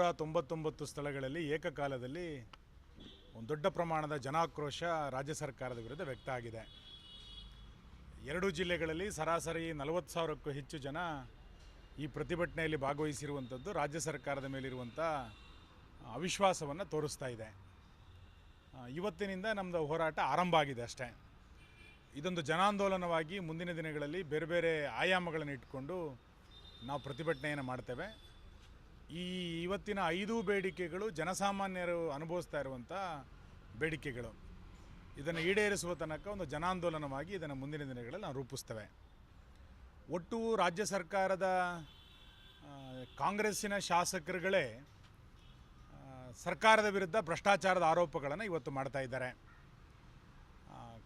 ನೂರ ತೊಂಬತ್ತೊಂಬತ್ತು ಸ್ಥಳಗಳಲ್ಲಿ ಏಕಕಾಲದಲ್ಲಿ ಒಂದು ದೊಡ್ಡ ಪ್ರಮಾಣದ ಜನಾಕ್ರೋಶ ರಾಜ್ಯ ಸರ್ಕಾರದ ವಿರುದ್ಧ ವ್ಯಕ್ತ ಆಗಿದೆ. ಎರಡು ಜಿಲ್ಲೆಗಳಲ್ಲಿ ಸರಾಸರಿ ನಲವತ್ತು ಸಾವಿರಕ್ಕೂ ಹೆಚ್ಚು ಜನ ಈ ಪ್ರತಿಭಟನೆಯಲ್ಲಿ ಭಾಗವಹಿಸಿರುವಂಥದ್ದು ರಾಜ್ಯ ಸರ್ಕಾರದ ಮೇಲಿರುವಂಥ ಅವಿಶ್ವಾಸವನ್ನು ತೋರಿಸ್ತಾ ಇದೆ. ಇವತ್ತಿನಿಂದ ನಮ್ಮದು ಹೋರಾಟ ಆರಂಭ ಆಗಿದೆ ಅಷ್ಟೇ. ಇದೊಂದು ಜನಾಂದೋಲನವಾಗಿ ಮುಂದಿನ ದಿನಗಳಲ್ಲಿ ಬೇರೆ ಬೇರೆ ಆಯಾಮಗಳನ್ನು ಇಟ್ಕೊಂಡು ನಾವು ಪ್ರತಿಭಟನೆಯನ್ನು ಮಾಡ್ತೇವೆ. ಈ ಇವತ್ತಿನ ಐದು ಬೇಡಿಕೆಗಳು ಜನಸಾಮಾನ್ಯರು ಅನುಭವಿಸ್ತಾ ಇರುವಂಥ ಬೇಡಿಕೆಗಳು. ಇದನ್ನು ಈಡೇರಿಸುವ ತನಕ ಒಂದು ಜನಾಂದೋಲನವಾಗಿ ಇದನ್ನು ಮುಂದಿನ ದಿನಗಳಲ್ಲಿ ನಾವು ರೂಪಿಸ್ತೇವೆ. ಒಟ್ಟು ರಾಜ್ಯ ಸರ್ಕಾರದ ಕಾಂಗ್ರೆಸ್ಸಿನ ಶಾಸಕರುಗಳೇ ಸರ್ಕಾರದ ವಿರುದ್ಧ ಭ್ರಷ್ಟಾಚಾರದ ಆರೋಪಗಳನ್ನು ಇವತ್ತು ಮಾಡ್ತಾ ಇದ್ದಾರೆ.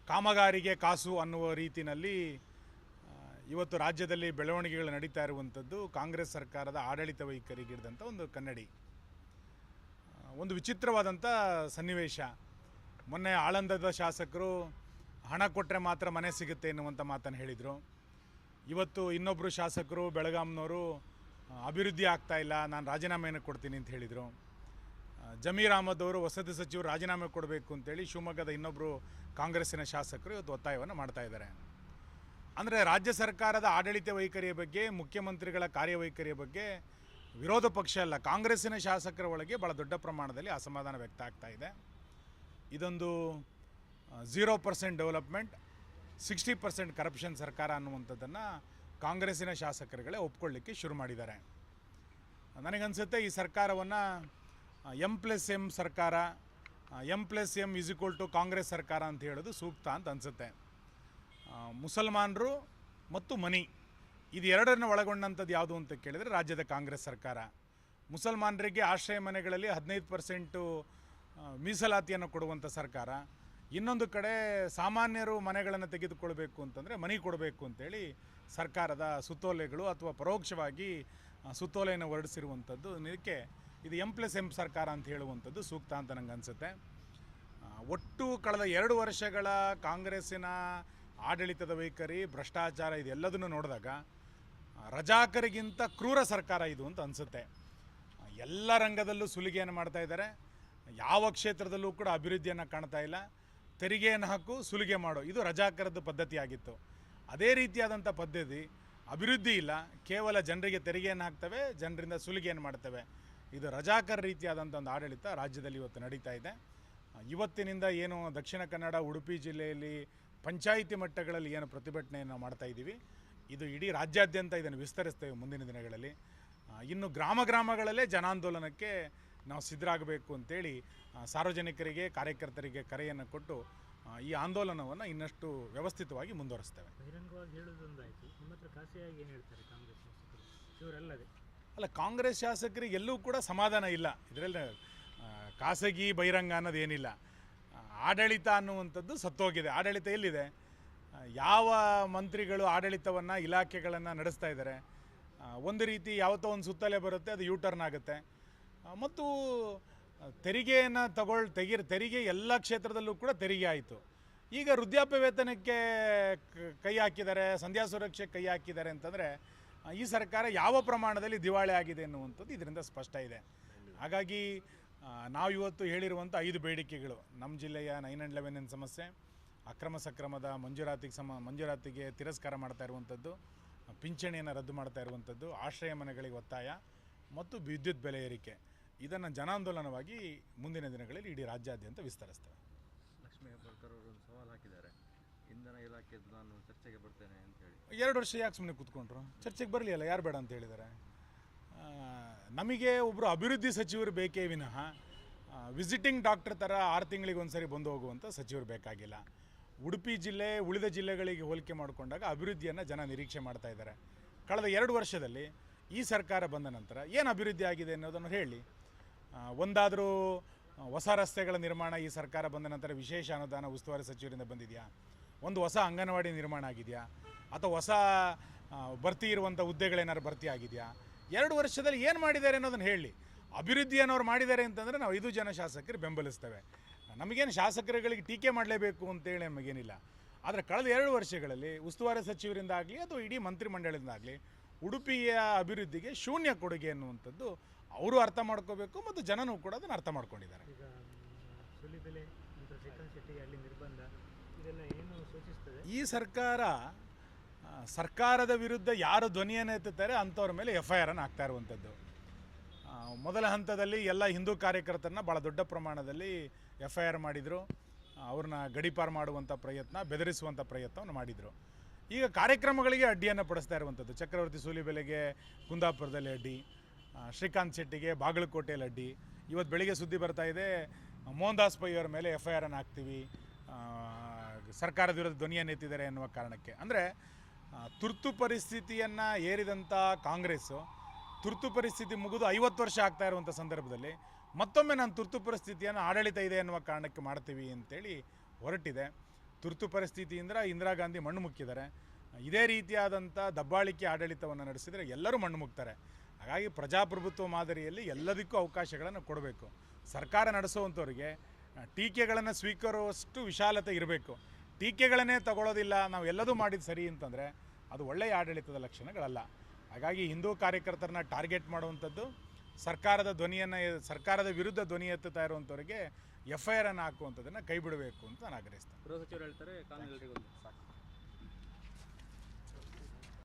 ಕಾಮಗಾರಿಗೆ ಕಾಸು ಅನ್ನುವ ರೀತಿಯಲ್ಲಿ ಇವತ್ತು ರಾಜ್ಯದಲ್ಲಿ ಬೆಳವಣಿಗೆಗಳು ನಡೀತಾ ಇರುವಂಥದ್ದು ಕಾಂಗ್ರೆಸ್ ಸರ್ಕಾರದ ಆಡಳಿತ ವೈಖರಿಗಿಡಿದಂಥ ಒಂದು ಕನ್ನಡಿ. ಒಂದು ವಿಚಿತ್ರವಾದಂಥ ಸನ್ನಿವೇಶ. ಮೊನ್ನೆ ಆಳಂದದ ಶಾಸಕರು ಹಣ ಕೊಟ್ಟರೆ ಮಾತ್ರ ಮನೆ ಸಿಗುತ್ತೆ ಎನ್ನುವಂಥ ಮಾತನ್ನು ಹೇಳಿದರು. ಇವತ್ತು ಇನ್ನೊಬ್ಬರು ಶಾಸಕರು ಬೆಳಗಾಂನವರು ಅಭಿವೃದ್ಧಿ ಆಗ್ತಾ ಇಲ್ಲ, ನಾನು ರಾಜೀನಾಮೆಯನ್ನು ಕೊಡ್ತೀನಿ ಅಂತ ಹೇಳಿದರು. ಜಮೀರ್ ಅಹಮದ್ ಅವರು ವಸತಿ ಸಚಿವರು ರಾಜೀನಾಮೆ ಕೊಡಬೇಕು ಅಂತೇಳಿ ಶಿವಮೊಗ್ಗದ ಇನ್ನೊಬ್ಬರು ಕಾಂಗ್ರೆಸ್ಸಿನ ಶಾಸಕರು ಇವತ್ತು ಒತ್ತಾಯವನ್ನು ಮಾಡ್ತಾ ಇದ್ದಾರೆ. ಅಂದರೆ ರಾಜ್ಯ ಸರ್ಕಾರದ ಆಡಳಿತ ವೈಖರಿಯ ಬಗ್ಗೆ, ಮುಖ್ಯಮಂತ್ರಿಗಳ ಕಾರ್ಯವೈಖರಿಯ ಬಗ್ಗೆ ವಿರೋಧ ಪಕ್ಷ ಅಲ್ಲ, ಕಾಂಗ್ರೆಸ್ಸಿನ ಶಾಸಕರ ಒಳಗೆ ಭಾಳ ದೊಡ್ಡ ಪ್ರಮಾಣದಲ್ಲಿ ಅಸಮಾಧಾನ ವ್ಯಕ್ತ ಆಗ್ತಾ ಇದೆ. ಇದೊಂದು zero percent development sixty percent corruption ಸರ್ಕಾರ ಅನ್ನುವಂಥದ್ದನ್ನು ಕಾಂಗ್ರೆಸ್ಸಿನ ಶಾಸಕರುಗಳೇ ಒಪ್ಕೊಳ್ಳಿಕ್ಕೆ ಶುರು ಮಾಡಿದ್ದಾರೆ. ನನಗನ್ಸುತ್ತೆ ಈ ಸರ್ಕಾರವನ್ನು ಎಂ ಪ್ಲಸ್ ಎಂ ಸರ್ಕಾರ M plus M is equal to Congress ಸರ್ಕಾರ ಅಂತ ಹೇಳೋದು ಸೂಕ್ತ ಅಂತ ಅನಿಸುತ್ತೆ. ಮುಸಲ್ಮಾನರು ಮತ್ತು ಮನಿ. ಇದು ಎರಡನ್ನು ಒಳಗೊಂಡಂಥದ್ದು ಯಾವುದು ಅಂತ ಕೇಳಿದರೆ ರಾಜ್ಯದ ಕಾಂಗ್ರೆಸ್ ಸರ್ಕಾರ. ಮುಸಲ್ಮಾನರಿಗೆ ಆಶ್ರಯ ಮನೆಗಳಲ್ಲಿ ಹದಿನೈದು ಪರ್ಸೆಂಟು ಮೀಸಲಾತಿಯನ್ನು ಕೊಡುವಂಥ ಸರ್ಕಾರ. ಇನ್ನೊಂದು ಕಡೆ ಸಾಮಾನ್ಯರು ಮನೆಗಳನ್ನು ತೆಗೆದುಕೊಳ್ಬೇಕು ಅಂತಂದರೆ ಮನೆ ಕೊಡಬೇಕು ಅಂತೇಳಿ ಸರ್ಕಾರದ ಸುತ್ತೋಲೆಗಳು ಅಥವಾ ಪರೋಕ್ಷವಾಗಿ ಸುತ್ತೋಲೆಯನ್ನು ಹೊರಡಿಸಿರುವಂಥದ್ದು. ಇದಕ್ಕೆ ಇದು ಎಂ ಪ್ಲಸ್ ಎಂ ಸರ್ಕಾರ ಅಂತ ಹೇಳುವಂಥದ್ದು ಸೂಕ್ತ ಅಂತ ನನಗೆ ಅನಿಸುತ್ತೆ. ಒಟ್ಟು ಕಳೆದ ಎರಡು ವರ್ಷಗಳ ಕಾಂಗ್ರೆಸ್ಸಿನ ಆಡಳಿತದ ವೈಖರಿ, ಭ್ರಷ್ಟಾಚಾರ ಇದೆಲ್ಲದನ್ನು ನೋಡಿದಾಗ, ರಜಾಕರಿಗಿಂತ ಕ್ರೂರ ಸರ್ಕಾರ ಇದು ಅಂತ ಅನಿಸುತ್ತೆ. ಎಲ್ಲ ರಂಗದಲ್ಲೂ ಸುಲಿಗೆಯನ್ನು ಮಾಡ್ತಾ ಇದ್ದಾರೆ. ಯಾವ ಕ್ಷೇತ್ರದಲ್ಲೂ ಕೂಡ ಅಭಿವೃದ್ಧಿಯನ್ನು ಕಾಣ್ತಾ ಇಲ್ಲ. ತೆರಿಗೆಯನ್ನು ಹಾಕು, ಸುಲಿಗೆ ಮಾಡು. ಇದು ರಜಾಕರದ ಪದ್ಧತಿಯಾಗಿತ್ತು. ಅದೇ ರೀತಿಯಾದಂಥ ಪದ್ಧತಿ, ಅಭಿವೃದ್ಧಿ ಇಲ್ಲ. ಕೇವಲ ಜನರಿಗೆ ತೆರಿಗೆಯನ್ನು ಹಾಕ್ತವೆ, ಜನರಿಂದ ಸುಲಿಗೆಯನ್ನು ಮಾಡ್ತವೆ. ಇದು ರಜಾಕರ ರೀತಿಯಾದಂಥ ಒಂದು ಆಡಳಿತ ರಾಜ್ಯದಲ್ಲಿ ಇವತ್ತು ನಡೀತಾ ಇದೆ. ಇವತ್ತಿನಿಂದ ಏನು ದಕ್ಷಿಣ ಕನ್ನಡ, ಉಡುಪಿ ಜಿಲ್ಲೆಯಲ್ಲಿ ಪಂಚಾಯಿತಿ ಮಟ್ಟಗಳಲ್ಲಿ ಏನು ಪ್ರತಿಭಟನೆಯನ್ನು ಮಾಡ್ತಾ ಇದ್ದೀವಿ ಇದು ಇಡೀ ರಾಜ್ಯಾದ್ಯಂತ ಇದನ್ನು ವಿಸ್ತರಿಸ್ತೇವೆ ಮುಂದಿನ ದಿನಗಳಲ್ಲಿ. ಇನ್ನು ಗ್ರಾಮ ಗ್ರಾಮಗಳಲ್ಲೇ ಜನಾಂದೋಲನಕ್ಕೆ ನಾವು ಸಿದ್ಧರಾಗಬೇಕು ಅಂತೇಳಿ ಸಾರ್ವಜನಿಕರಿಗೆ ಕಾರ್ಯಕರ್ತರಿಗೆ ಕರೆಯನ್ನು ಕೊಟ್ಟು ಈ ಆಂದೋಲನವನ್ನು ಇನ್ನಷ್ಟು ವ್ಯವಸ್ಥಿತವಾಗಿ ಮುಂದುವರಿಸ್ತೇವೆ. ಅಲ್ಲ ಕಾಂಗ್ರೆಸ್ ಶಾಸಕರಿಗೆ ಎಲ್ಲೂ ಕೂಡ ಸಮಾಧಾನ ಇಲ್ಲ. ಇದರಲ್ಲಿ ಖಾಸಗಿ ಬಹಿರಂಗ ಅನ್ನೋದೇನಿಲ್ಲ. ಆಡಳಿತ ಅನ್ನುವಂಥದ್ದು ಸತ್ತೋಗಿದೆ. ಆಡಳಿತ ಎಲ್ಲಿದೆ? ಯಾವ ಮಂತ್ರಿಗಳು ಆಡಳಿತವನ್ನು ಇಲಾಖೆಗಳನ್ನು ನಡೆಸ್ತಾ ಇದ್ದಾರೆ? ಒಂದು ರೀತಿ ಯಾವತ್ತೋ ಒಂದು ಸುತ್ತಲೇ ಬರುತ್ತೆ, ಅದು ಯೂ ಟರ್ನ್ ಆಗುತ್ತೆ ಮತ್ತು ತೆರಿಗೆಯನ್ನು ತಗೊಳ್ ತೆಗಿ ತೆರಿಗೆ ಎಲ್ಲ ಕ್ಷೇತ್ರದಲ್ಲೂ ಕೂಡ ತೆರಿಗೆ ಆಯಿತು. ಈಗ ವೃದ್ಧಾಪ್ಯ ವೇತನಕ್ಕೆ ಕೈ ಹಾಕಿದ್ದಾರೆ, ಸಂಧ್ಯಾ ಸುರಕ್ಷೆ ಕೈ ಹಾಕಿದ್ದಾರೆ ಅಂತಂದರೆ ಈ ಸರ್ಕಾರ ಯಾವ ಪ್ರಮಾಣದಲ್ಲಿ ದಿವಾಳಿ ಆಗಿದೆ ಎನ್ನುವಂಥದ್ದು ಇದರಿಂದ ಸ್ಪಷ್ಟ ಇದೆ. ಹಾಗಾಗಿ ನಾವು ಇವತ್ತು ಹೇಳಿರುವಂಥ ಐದು ಬೇಡಿಕೆಗಳು. ನಮ್ಮ ಜಿಲ್ಲೆಯ ನೈನ್ ಆ್ಯಂಡ್ ಲೆವೆನ್ ಸಮಸ್ಯೆ ಅಕ್ರಮ ಸಕ್ರಮದ ಮಂಜೂರಾತಿಗೆ ಸಮ ಮಂಜೂರಾತಿಗೆ ತಿರಸ್ಕಾರ ಮಾಡ್ತಾ ಇರುವಂಥದ್ದು ಪಿಂಚಣಿಯನ್ನು ರದ್ದು ಮಾಡ್ತಾ ಇರುವಂಥದ್ದು ಆಶ್ರಯ ಮನೆಗಳಿಗೆ ಒತ್ತಾಯ ಮತ್ತು ವಿದ್ಯುತ್ ಬೆಲೆ ಏರಿಕೆ. ಇದನ್ನು ಜನಾಂದೋಲನವಾಗಿ ಮುಂದಿನ ದಿನಗಳಲ್ಲಿ ಇಡೀ ರಾಜ್ಯಾದ್ಯಂತ ವಿಸ್ತರಿಸ್ತೇವೆ. ಲಕ್ಷ್ಮೀ ಹೆಬ್ಬಾಳ್ಕರ್ ಅವರು ಒಂದು ಸವಾಲು ಹಾಕಿದ್ದಾರೆ. ಇಂಧನ ಇಲಾಖೆ ನಾನು ಚರ್ಚೆಗೆ ಬರ್ತೇನೆ ಅಂತ ಹೇಳಿ. ಎರಡು ವರ್ಷ ಯಾಕೆ ಸುಮ್ಮನೆ ಕೂತ್ಕೊಂಡ್ರು? ಚರ್ಚೆಗೆ ಬರಲಿಲ್ಲ ಯಾರು ಬೇಡ ಅಂತ ಹೇಳಿದ್ದಾರೆ ನಮಗೆ ಒಬ್ಬರು ಅಭಿವೃದ್ಧಿ ಸಚಿವರು ಬೇಕೇ ವಿನಃ ವಿಸಿಟಿಂಗ್ ಡಾಕ್ಟರ್ ಥರ ಆರು ತಿಂಗಳಿಗೆ ಒಂದ್ಸರಿ ಬಂದು ಹೋಗುವಂಥ ಸಚಿವರು ಬೇಕಾಗಿಲ್ಲ. ಉಡುಪಿ ಜಿಲ್ಲೆ, ಉಳಿದ ಜಿಲ್ಲೆಗಳಿಗೆ ಹೋಲಿಕೆ ಮಾಡಿಕೊಂಡಾಗ ಅಭಿವೃದ್ಧಿಯನ್ನು ಜನ ನಿರೀಕ್ಷೆ ಮಾಡ್ತಾ ಇದ್ದಾರೆ. ಕಳೆದ ಎರಡು ವರ್ಷದಲ್ಲಿ ಈ ಸರ್ಕಾರ ಬಂದ ನಂತರ ಏನು ಅಭಿವೃದ್ಧಿ ಆಗಿದೆ ಅನ್ನೋದನ್ನು ಹೇಳಿ. ಒಂದಾದರೂ ಹೊಸ ರಸ್ತೆಗಳ ನಿರ್ಮಾಣ ಈ ಸರ್ಕಾರ ಬಂದ ನಂತರ ವಿಶೇಷ ಅನುದಾನ ಉಸ್ತುವಾರಿ ಸಚಿವರಿಂದ ಬಂದಿದೆಯಾ? ಒಂದು ಹೊಸ ಅಂಗನವಾಡಿ ನಿರ್ಮಾಣ ಆಗಿದೆಯಾ? ಅಥವಾ ಹೊಸ ಭರ್ತಿ ಇರುವಂಥ ಹುದ್ದೆಗಳೇನಾದ್ರು ಭರ್ತಿ ಆಗಿದೆಯಾ? ಎರಡು ವರ್ಷದಲ್ಲಿ ಏನು ಮಾಡಿದ್ದಾರೆ ಅನ್ನೋದನ್ನು ಹೇಳಿ. ಅಭಿವೃದ್ಧಿಯನ್ನು ಅವ್ರು ಮಾಡಿದ್ದಾರೆ ಅಂತಂದರೆ ನಾವು ಐದು ಜನ ಶಾಸಕರು ಬೆಂಬಲಿಸ್ತೇವೆ. ನಮಗೇನು ಶಾಸಕರುಗಳಿಗೆ ಟೀಕೆ ಮಾಡಲೇಬೇಕು ಅಂತೇಳಿ ನಮಗೇನಿಲ್ಲ. ಆದರೆ ಕಳೆದ ಎರಡು ವರ್ಷಗಳಲ್ಲಿ ಉಸ್ತುವಾರಿ ಸಚಿವರಿಂದ ಆಗಲಿ ಅಥವಾ ಇಡೀ ಮಂತ್ರಿಮಂಡಲದಿಂದ ಆಗಲಿ ಉಡುಪಿಯ ಅಭಿವೃದ್ಧಿಗೆ ಶೂನ್ಯ ಕೊಡುಗೆ ಅನ್ನುವಂಥದ್ದು ಅವರು ಅರ್ಥ ಮಾಡ್ಕೋಬೇಕು ಮತ್ತು ಜನನೂ ಕೂಡ ಅದನ್ನು ಅರ್ಥ ಮಾಡ್ಕೊಂಡಿದ್ದಾರೆ. ಈ ಸರ್ಕಾರ ಸರ್ಕಾರದ ವಿರುದ್ಧ ಯಾರು ಧ್ವನಿಯನ್ನು ಎತ್ತುತ್ತಾರೆ ಅಂಥವ್ರ ಮೇಲೆ ಎಫ್ ಐ ಆರನ್ನು ಹಾಕ್ತಾ ಇರುವಂಥದ್ದು. ಮೊದಲ ಹಂತದಲ್ಲಿ ಎಲ್ಲ ಹಿಂದೂ ಕಾರ್ಯಕರ್ತರನ್ನ ಭಾಳ ದೊಡ್ಡ ಪ್ರಮಾಣದಲ್ಲಿ ಎಫ್ ಐ ಆರ್ ಮಾಡಿದರು. ಅವ್ರನ್ನ ಗಡೀಪಾರು ಮಾಡುವಂಥ ಪ್ರಯತ್ನ, ಬೆದರಿಸುವಂಥ ಪ್ರಯತ್ನವನ್ನು ಮಾಡಿದರು. ಈಗ ಕಾರ್ಯಕ್ರಮಗಳಿಗೆ ಅಡ್ಡಿಯನ್ನು ಪಡಿಸ್ತಾ ಇರುವಂಥದ್ದು. ಚಕ್ರವರ್ತಿ ಸೂಲಿಬೆಲೆಗೆ ಕುಂದಾಪುರದಲ್ಲಿ ಅಡ್ಡಿ ಶ್ರೀಕಾಂತ್ ಶೆಟ್ಟಿಗೆ ಬಾಗಲಕೋಟೆಯಲ್ಲಿ ಅಡ್ಡಿ. ಇವತ್ತು ಬೆಳಿಗ್ಗೆ ಸುದ್ದಿ ಬರ್ತಾ ಇದೆ ಮೋಹನ್ ದಾಸ್ ಪೈ ಅವರ ಮೇಲೆ ಎಫ್ ಐ ಆರನ್ನು ಹಾಕ್ತೀವಿ ಸರ್ಕಾರದ ವಿರುದ್ಧ ಧ್ವನಿಯನ್ನು ಎತ್ತಿದ್ದಾರೆ ಎನ್ನುವ ಕಾರಣಕ್ಕೆ. ಅಂದರೆ ತುರ್ತು ಪರಿಸ್ಥಿತಿಯನ್ನು ಏರಿದಂಥ ಕಾಂಗ್ರೆಸ್ಸು ತುರ್ತು ಪರಿಸ್ಥಿತಿ ಮುಗಿದು ಐವತ್ತು ವರ್ಷ ಆಗ್ತಾ ಇರುವಂಥ ಸಂದರ್ಭದಲ್ಲಿ ಮತ್ತೊಮ್ಮೆ ನಾನು ತುರ್ತು ಪರಿಸ್ಥಿತಿಯನ್ನು ಆಡಳಿತ ಇದೆ ಎನ್ನುವ ಕಾರಣಕ್ಕೆ ಮಾಡ್ತೀವಿ ಅಂತೇಳಿ ಹೊರಟಿದೆ. ತುರ್ತು ಪರಿಸ್ಥಿತಿಯಿಂದ ಇಂದಿರಾ ಗಾಂಧಿ ಮಣ್ಣು ಮುಕ್ಕಿದ್ದಾರೆ. ಇದೇ ರೀತಿಯಾದಂಥ ದಬ್ಬಾಳಿಕೆ ಆಡಳಿತವನ್ನು ನಡೆಸಿದರೆ ಎಲ್ಲರೂ ಮಣ್ಣು ಮುಕ್ತಾರೆ. ಹಾಗಾಗಿ ಪ್ರಜಾಪ್ರಭುತ್ವ ಮಾದರಿಯಲ್ಲಿ ಎಲ್ಲದಕ್ಕೂ ಅವಕಾಶಗಳನ್ನು ಕೊಡಬೇಕು. ಸರ್ಕಾರ ನಡೆಸುವಂಥವ್ರಿಗೆ ಟೀಕೆಗಳನ್ನು ಸ್ವೀಕರಿಸುವಷ್ಟು ವಿಶಾಲತೆ ಇರಬೇಕು. ಟೀಕೆಗಳನ್ನೇ ತಗೊಳ್ಳೋದಿಲ್ಲ ನಾವು ಎಲ್ಲದೂ ಮಾಡಿದ್ದು ಸರಿ ಅಂತಂದರೆ ಅದು ಒಳ್ಳೆಯ ಆಡಳಿತದ ಲಕ್ಷಣಗಳಲ್ಲ. ಹಾಗಾಗಿ ಹಿಂದೂ ಕಾರ್ಯಕರ್ತರನ್ನ ಟಾರ್ಗೆಟ್ ಮಾಡುವಂಥದ್ದು ಸರ್ಕಾರದ ಧ್ವನಿಯನ್ನು ಸರ್ಕಾರದ ವಿರುದ್ಧ ಧ್ವನಿ ಎತ್ತುತ್ತಾ ಇರುವಂಥವರಿಗೆ ಎಫ್ ಐ ಆರನ್ನು ಹಾಕುವಂಥದ್ದನ್ನು ಕೈ ಬಿಡಬೇಕು ಅಂತ ನಾನು ಆಗ್ರಹಿಸ್ತೇನೆ. ಗೃಹ ಸಚಿವರು ಹೇಳ್ತಾರೆ